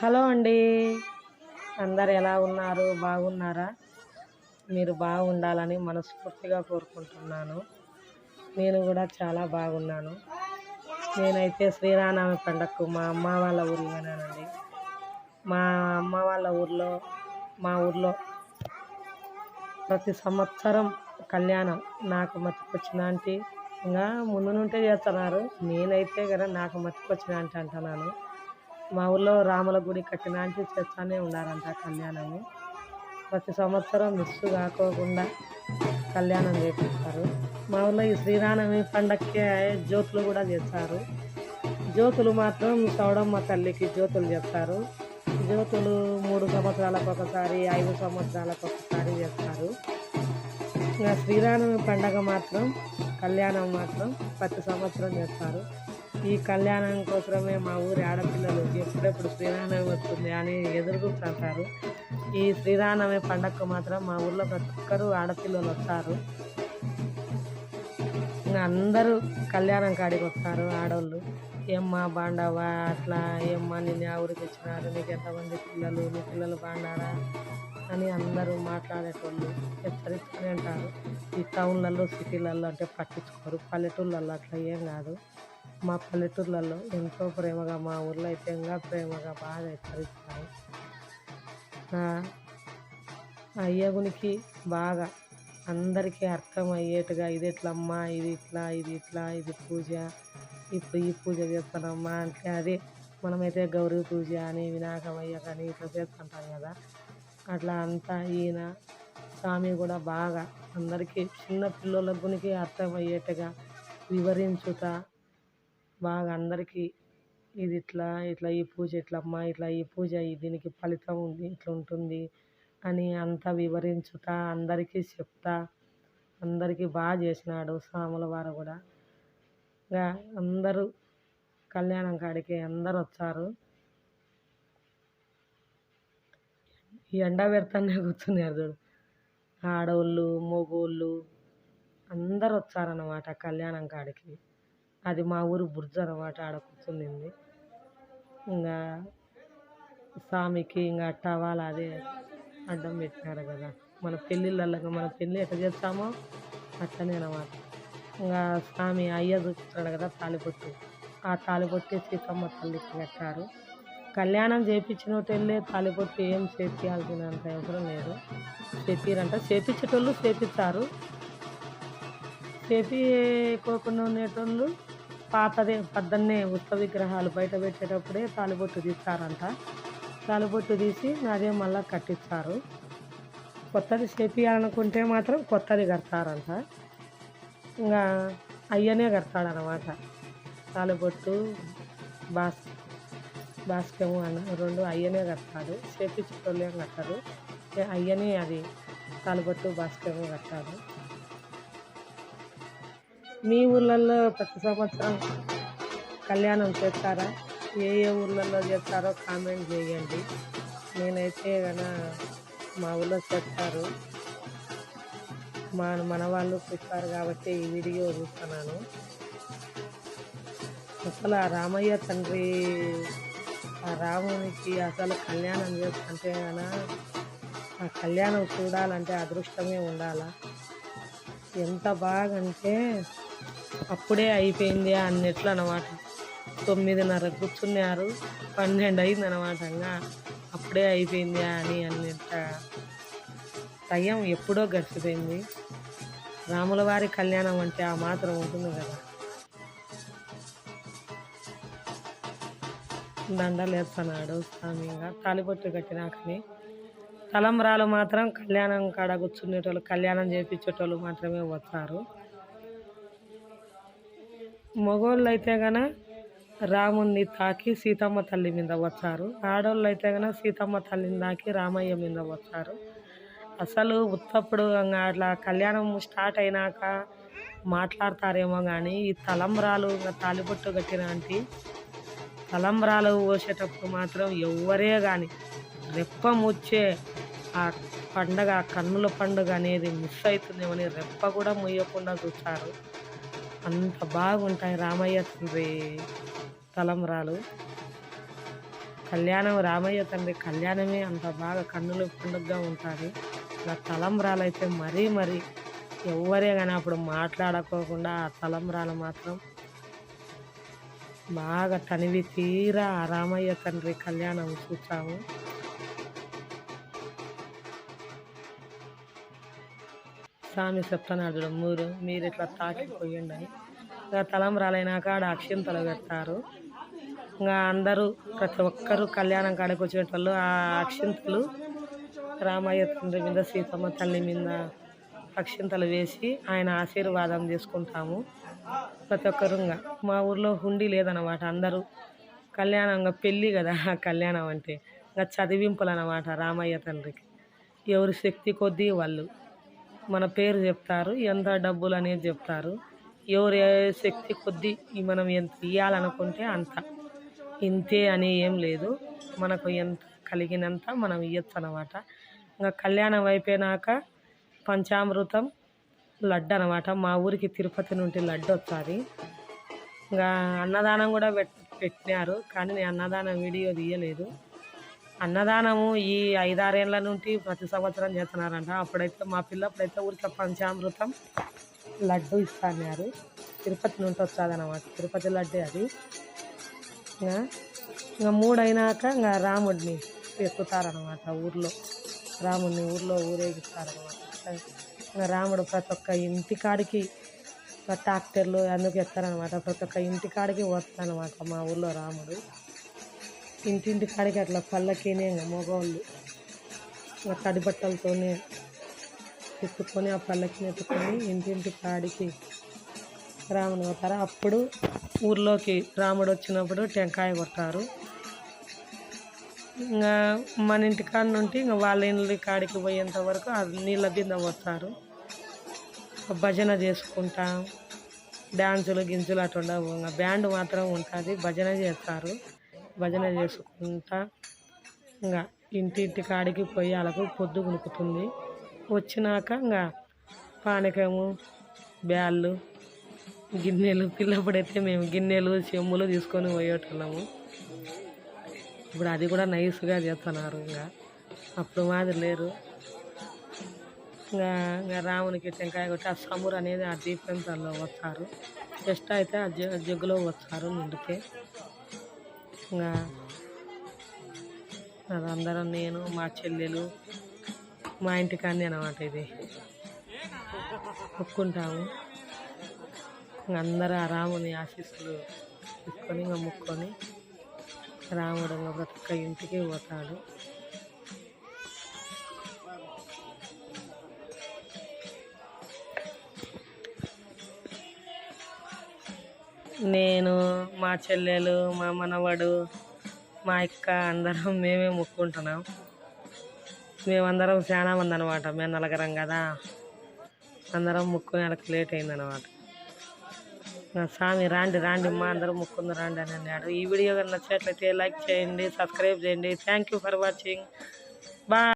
Hello అండి. అందరు ఎలా ఉన్నారు? బాగున్నారా? మీరు బాగుండాలని మనస్ఫూర్తిగా కోరుకుంటున్నాను. నేను కూడా చాలా బాగున్నాను. నేనైతే శ్రీరామనవమి పండగకు మా అమ్మ వాళ్ళ ఊరికి పోయినానండి మా అమ్మ వాళ్ళ ఊర్లో మా ఊర్లో ప్రతి సంవత్సరం కళ్యాణం నాకు మతికొచ్చిన ఇంకా ముందు నుంటే చేస్తున్నారు. నేనైతే కదా నాకు మతికొచ్చిన అంటున్నాను. మా ఊళ్ళో రాముల గుడి కట్టినాంటి చేస్తానే ఉన్నారంట కళ్యాణము. ప్రతి సంవత్సరం మిస్ కాకోకుండా కళ్యాణం చేపిస్తారు. మా ఊళ్ళో ఈ శ్రీరామనవమి పండక్కే జ్యోతులు కూడా చేస్తారు. జ్యోతులు మాత్రం చౌడమ్మ తల్లికి జ్యోతులు చేస్తారు. జ్యోతులు మూడు సంవత్సరాలకు ఒకసారి ఐదు సంవత్సరాలకు ఒకసారి చేస్తారు. ఇంకా శ్రీరామనవమి పండగ మాత్రం కళ్యాణం మాత్రం ప్రతి సంవత్సరం చేస్తారు. ఈ కళ్యాణం కోసమే మా ఊరి ఆడపిల్లలు ఎప్పుడెప్పుడు శ్రీరామనవమి వస్తుంది అని ఎదురు ఈ శ్రీరామనవమి పండగకు మాత్రం మా ఊర్లో ప్రతి ఒక్కరూ ఆడపిల్లలు వస్తారు. అందరూ కళ్యాణం కాడికి వస్తారు ఆడవాళ్ళు ఏమ్మా బాండవా అట్లా ఏమ్మా నిన్ను ఊరికి వచ్చినారు నీకు ఎంతమంది పిల్లలు నీ పిల్లలు బాండారా అని అందరూ మాట్లాడేటోళ్ళు హెచ్చరిస్తూనే ఉంటారు ఈ టౌన్లలో సిటీలలో అంటే పట్టించుకోరు పల్లెటూళ్ళల్లో అట్లా ఏం కాదు. మా పల్లెటూర్లలో ఎంతో ప్రేమగా మా ఊర్లో అయితే ఇంకా ప్రేమగా బాగా హెచ్చరిస్తారు ఆ అయ్యగునికి బాగా అందరికీ అర్థం అయ్యేట్టుగా ఇది ఎట్లమ్మా ఇది ఇట్లా ఇది ఇట్లా ఇది పూజ ఇప్పుడు ఈ పూజ చేస్తానమ్మా అంటే అదే మనమైతే గౌరీ పూజ అని వినాయకమయ్య కానీ ఇట్లా చేస్తుంటాం కదా. అట్లా అంతా ఈయన స్వామి కూడా బాగా అందరికీ చిన్న పిల్లల గునికి అర్థమయ్యేట్టుగా వివరించుతా బాగా అందరికీ ఇది ఇట్లా ఇట్లా ఈ పూజ ఇట్లమ్మా ఇట్లా ఈ పూజ దీనికి ఫలితం ఉంది ఇట్లా ఉంటుంది అని అంతా వివరించుతా అందరికీ చెప్తా అందరికీ బాగా చేసినాడు స్వాముల వారు కూడా. ఇంకా అందరూ కళ్యాణం కాడికి అందరు వచ్చారు. ఈ ఎండ పెడతానే కూర్చున్నారు చూడు. ఆడవాళ్ళు మగోళ్ళు అందరు వచ్చారన్నమాట కళ్యాణం కాడికి. అది మా ఊరు బుర్జ అనమాట ఆడ కూర్చుంది ఇంకా స్వామికి ఇంకా టవాల్ అదే అడ్డం పెట్టినారు కదా. మన పెళ్ళిళ్ళల్లో మన పెళ్ళి ఎట్లా చేస్తామో అట్లనే అనమాట. ఇంకా స్వామి అయ్య చూపిస్తున్నాడు కదా తాలిపొట్టు ఆ తాలిబొట్టి సీతమ్మ తల్లికి కట్టారు. కళ్యాణం చేయించినట్టు వెళ్ళే తాలిబొట్టు ఏం చేపించాల్సినంత అవసరం లేదు. చేపిరంట చేపించేటోళ్ళు చేపిస్తారు. చేపికోకుండా ఉండేటోళ్ళు పాతదే పద్దన్నే ఉత్త విగ్రహాలు బయట పెట్టేటప్పుడే తాలిబొట్టు తీస్తారంట. తాలిబొట్టు తీసి అదే మళ్ళీ కట్టిస్తారు. కొత్తది చేపియాలనుకుంటే మాత్రం కొత్తది కడతారంట. ఇంకా అయ్యనే కడతాడనమాట తాలిబొట్టు బాస్ బాస్కెము అని రెండు అయ్యనే కడతాడు. చేపించేటోళ్ళు ఏం కట్టారు. అయ్యనే అది తాలిబొట్టు బాస్కెము కట్టాడు మీ ఊర్లలో ప్రతి సంవత్సరం కళ్యాణం చేస్తారా? ఏ ఏ ఊర్లలో చేస్తారో కామెంట్ చేయండి. నేనైతే కన మా ఊళ్ళో చేస్తారు. మా మన వాళ్ళు చూస్తారు కాబట్టి ఈ వీడియో చూస్తున్నాను. అసలు ఆ రామయ్య తండ్రి ఆ రామునికి అసలు కళ్యాణం చేస్తుంటే కన ఆ కళ్యాణం చూడాలంటే అదృష్టమే ఉండాలా? ఎంత బాగంటే అప్పుడే అయిపోయింది అన్నట్లు అనమాట తొమ్మిదిన్నర కూర్చున్నారు పన్నెండు అయింది అనమాట ఇంకా. అప్పుడే అయిపోయింది అని అన్నట్ట టైం ఎప్పుడో గడిచిపోయింది. రాముల వారి కళ్యాణం అంటే ఆ మాత్రం ఉంటుంది కదా. దండలేస్తున్నాడు స్వామిగా స్వామి ఇంకా. తాలిపొట్టు కట్టినాకని. తలంబ్రాలు మాత్రం కళ్యాణం కాడ కూర్చునేటోళ్ళు కళ్యాణం చేపించేటోళ్ళు మాత్రమే వస్తారు మగోళ్ళు అయితే గన రాముని తాకి సీతమ్మ తల్లి మీద వచ్చారు. ఆడోళ్ళు అయితే గన సీతమ్మ తల్లిని తాకి రామయ్య మీద వచ్చారు. అసలు ఉత్తప్పుడు అట్లా కళ్యాణం స్టార్ట్ అయినాక మాట్లాడతారేమో కానీ ఈ తలంబ్రాలు తాలిపొట్టు తాలిబొట్టు కట్టిన అంటే తలంబ్రాలు పోసేటప్పుడు మాత్రం ఎవ్వరే కానీ రెప్ప ముచ్చే ఆ పండగ కన్నుల పండుగ అనేది మిస్ అవుతుందేమని రెప్ప కూడా ముయ్యకుండా చూస్తారు అంత బాగుంటాయి రామయ్య తండ్రి తలంబ్రాలు. కళ్యాణం రామయ్య తండ్రి కళ్యాణమే అంత బాగా కన్నులు పండుగగా ఉంటుంది నా తలంబ్రాలు అయితే మరీ మరీ ఎవరే కానీ అప్పుడు మాట్లాడుకోకుండా ఆ తలంబ్రాలు మాత్రం బాగా తనివి తీరా ఆ రామయ్య తండ్రి కళ్యాణం చూసాము స్వామి చెప్తున్నాడు చూడు మీరు ఇట్లా తాకిపోయిండి అని. ఇంకా తలంబ్రాలైనాక ఆడ అక్షింతలు పెడతారు. ఇంకా అందరూ ప్రతి ఒక్కరూ కళ్యాణం కాడకు వచ్చేటోళ్ళు ఆ అక్షింతలు రామయ్య తండ్రి మీద సీతమ్మ తల్లి మీద అక్షింతలు వేసి ఆయన ఆశీర్వాదం చేసుకుంటాము. ప్రతి ఒక్కరు మా ఊర్లో హుండీ లేదన్నమాట అందరూ. కళ్యాణం ఇంకా పెళ్ళి కదా కళ్యాణం అంటే ఇంకా చదివింపులు అన్నమాట రామయ్య తండ్రికి. ఎవరి శక్తి కొద్దీ వాళ్ళు. మన పేరు చెప్తారు ఎంత డబ్బులు అనేది చెప్తారు. ఎవరి శక్తి కొద్దీ మనం ఎంత ఇవ్వాలనుకుంటే అంత. ఇంతే అని ఏం లేదు. మనకు ఎంత కలిగినంత మనం ఇవ్వచ్చు అనమాట ఇంకా కళ్యాణం అయిపోయినాక పంచామృతం లడ్డు అనమాట మా ఊరికి తిరుపతి నుండి లడ్డు వస్తుంది. ఇంకా అన్నదానం కూడా పెట్ పెట్టినారు కానీ నేను అన్నదానం వీడియో తీయలేదు. అన్నదానము ఈ ఐదారేళ్ళ నుండి ప్రతి సంవత్సరం చేస్తున్నారంట. అప్పుడైతే మా పిల్లప్పుడైతే ఊరికే పంచామృతం లడ్డు ఇస్తాన్నారు తిరుపతి నుండి వస్తుంది అనమాట తిరుపతి లడ్డే అది. ఇంకా మూడైనాక మూడు అయినాక ఇంకా రాముడిని ఎక్కుతారనమాట ఊర్లో. రాముడిని ఊర్లో ఊరేగిస్తారనమాట ఇంకా రాముడు ప్రతి ఒక్క ఇంటి కాడికి ట్రాక్టర్లు అందుకు ఎత్తారనమాట ప్రతి ఒక్క ఇంటి కాడికి వస్తారనమాట మా ఊర్లో రాముడు. ఇంటింటి కాడికి అట్లా పళ్ళకేనే ఇంకా మగవాళ్ళు. ఇంకా తడి బట్టలతోనే ఎత్తుకొని ఆ పళ్ళకిని ఎత్తుకొని ఇంటింటి కాడికి రాముని పోతారు అప్పుడు ఊర్లోకి రాముడు వచ్చినప్పుడు టెంకాయ కొడతారు. ఇంకా మన ఇంటి కాడ నుండి ఇంకా వాళ్ళ ఇంటి కాడికి పోయేంత వరకు అది నీళ్ళ బిందె పోతారు భజన చేసుకుంటాం డ్యాన్సులు గింజులు అటు ఉండవు ఇంకా బ్యాండ్ మాత్రం ఉంటుంది భజన చేస్తారు. భజన చేసుకుంటా ఇంకా ఇంటింటి కాడికి పోయి వాళ్ళకు పొద్దు గునుకుతుంది వచ్చినాక ఇంకా పానకము బ్యాళ్ళు గిన్నెలు పిల్లప్పుడైతే మేము గిన్నెలు చెమ్ములు తీసుకొని పోయేటోళ్ళము. ఇప్పుడు అది కూడా నైస్గా చేస్తున్నారు ఇంకా. అప్పుడు మాది లేరు. ఇంకా ఇంకా రామునికి టెంకాయ కొట్టి ఆ సమురు అనేది ఆ దీపంతాల్లో వస్తారు జస్ట్ అయితే ఆ జగ్గులో వస్తారు నిండితే ఇంకా అదందరం నేను మా చెల్లెలు మా ఇంటికాన్ని అనమాట ఇది. మొక్కుంటాము అందరూ ఆ రాముని ఆశీస్సులు తీసుకొని ఇంకా మొక్కొని రాముడు ఇంకా ఇంటికి పోతాడు. నేను మా చెల్లెలు మా మనవడు మా అక్క అందరం మేమే మొక్కుంటున్నాం. మేమందరం చాలా మంది అనమాట మేము నలగరం కదా. అందరం ముక్కుని వాళ్ళకి లేట్ అయిందనమాట స్వామి రాండి రాండి మా అందరూ ముక్కుంది రాండి అని అన్నాడు. ఈ వీడియో కనుక నచ్చినట్లయితే లైక్ చేయండి సబ్స్క్రైబ్ చేయండి. Thank you for watching bye